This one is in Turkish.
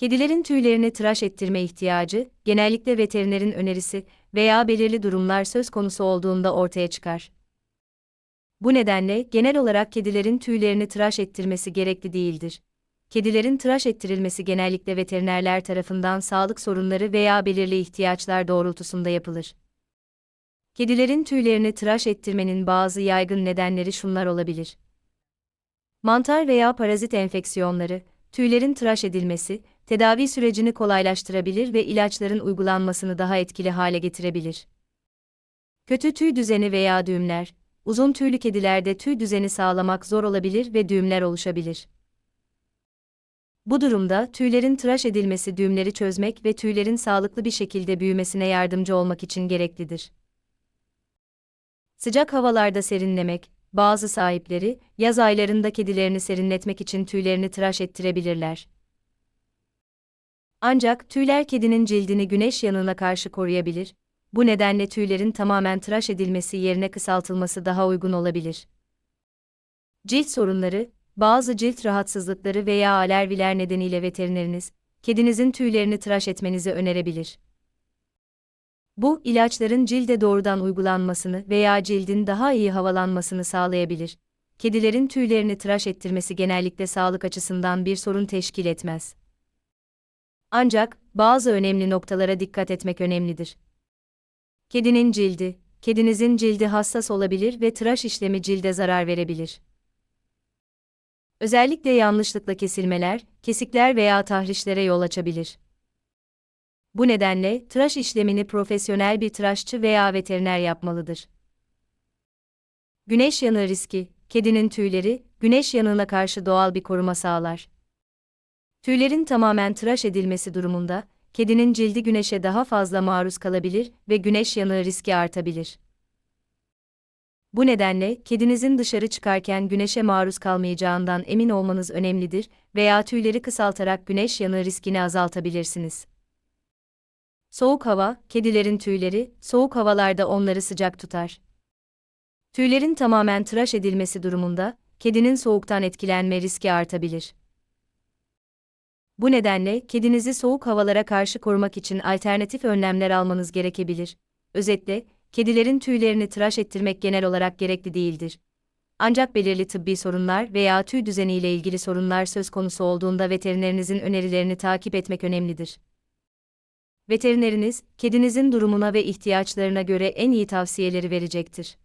Kedilerin tüylerini tıraş ettirme ihtiyacı, genellikle veterinerin önerisi veya belirli durumlar söz konusu olduğunda ortaya çıkar. Bu nedenle genel olarak kedilerin tüylerini tıraş ettirmesi gerekli değildir. Kedilerin tıraş ettirilmesi genellikle veterinerler tarafından sağlık sorunları veya belirli ihtiyaçlar doğrultusunda yapılır. Kedilerin tüylerini tıraş ettirmenin bazı yaygın nedenleri şunlar olabilir. Mantar veya parazit enfeksiyonları, tüylerin tıraş edilmesi, tedavi sürecini kolaylaştırabilir ve ilaçların uygulanmasını daha etkili hale getirebilir. Kötü tüy düzeni veya düğümler, uzun tüylü kedilerde tüy düzeni sağlamak zor olabilir ve düğümler oluşabilir. Bu durumda tüylerin tıraş edilmesi düğümleri çözmek ve tüylerin sağlıklı bir şekilde büyümesine yardımcı olmak için gereklidir. Sıcak havalarda serinlemek, bazı sahipleri yaz aylarında kedilerini serinletmek için tüylerini tıraş ettirebilirler. Ancak tüyler kedinin cildini güneş yanığına karşı koruyabilir. Bu nedenle tüylerin tamamen tıraş edilmesi yerine kısaltılması daha uygun olabilir. Cilt sorunları, bazı cilt rahatsızlıkları veya alerjiler nedeniyle veterineriniz, kedinizin tüylerini tıraş etmenizi önerebilir. Bu, ilaçların cilde doğrudan uygulanmasını veya cildin daha iyi havalanmasını sağlayabilir. Kedilerin tüylerini tıraş ettirmesi genellikle sağlık açısından bir sorun teşkil etmez. Ancak, bazı önemli noktalara dikkat etmek önemlidir. Kedinin cildi, kedinizin cildi hassas olabilir ve tıraş işlemi cilde zarar verebilir. Özellikle yanlışlıkla kesilmeler, kesikler veya tahrişlere yol açabilir. Bu nedenle tıraş işlemini profesyonel bir tıraşçı veya veteriner yapmalıdır. Güneş yanığı riski, kedinin tüyleri, güneş yanığına karşı doğal bir koruma sağlar. Tüylerin tamamen tıraş edilmesi durumunda, kedinin cildi güneşe daha fazla maruz kalabilir ve güneş yanığı riski artabilir. Bu nedenle kedinizin dışarı çıkarken güneşe maruz kalmayacağından emin olmanız önemlidir veya tüyleri kısaltarak güneş yanığı riskini azaltabilirsiniz. Soğuk hava, kedilerin tüyleri, soğuk havalarda onları sıcak tutar. Tüylerin tamamen tıraş edilmesi durumunda, kedinin soğuktan etkilenme riski artabilir. Bu nedenle kedinizi soğuk havalara karşı korumak için alternatif önlemler almanız gerekebilir. Özetle, kedilerin tüylerini tıraş ettirmek genel olarak gerekli değildir. Ancak belirli tıbbi sorunlar veya tüy düzeniyle ilgili sorunlar söz konusu olduğunda veterinerinizin önerilerini takip etmek önemlidir. Veterineriniz, kedinizin durumuna ve ihtiyaçlarına göre en iyi tavsiyeleri verecektir.